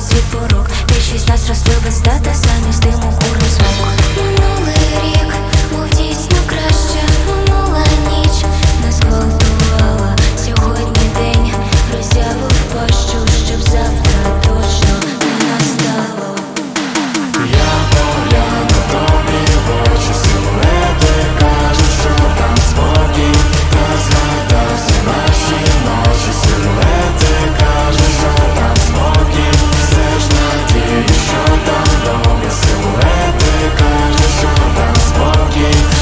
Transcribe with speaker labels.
Speaker 1: світ порок Більшість нас росли без дата.